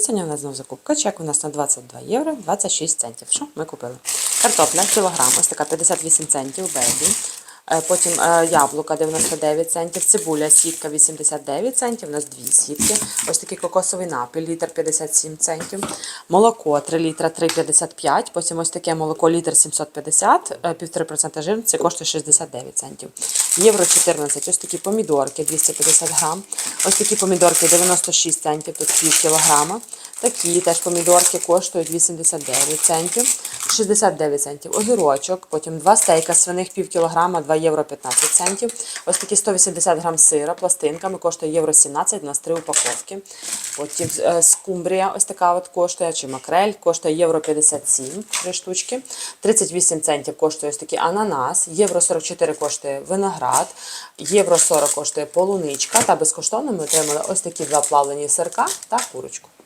Сьогодні у нас знову закупка. Чек у нас на 22 євро 26 центів. Що ми купили? Картопля кілограм, ось така 58 центів, бебі. Е, Потім е, яблука 99 центів, цибуля сітка 89 центів, у нас дві сітки. Ось такий кокосовий напій, літр 57 центів. Молоко 3 літра 3,55. Потім ось таке молоко літр 750, е, 1,5% жирності, коштує 69 центів. Євро 14, ось такі помідорки 250 грам. Ось такі помідорки 96 центів, тут пів кілограма. Такі теж помідорки коштують 89 центів, 69 центів. Огірочок, потім два стейка свиних пів кілограма, 2 євро 15 центів. Ось такі 180 грам сира пластинками, коштує євро 17, у нас три упаковки. Потім е, скумбрія, ось така от коштує, чи макрель, коштує євро 57, три штучки. 38 центів коштує ось такий ананас, євро 44 коштує виноград, євро 40 коштує полуничка, та безкоштовно ми отримали ось такі два плавлені сирка та курочку.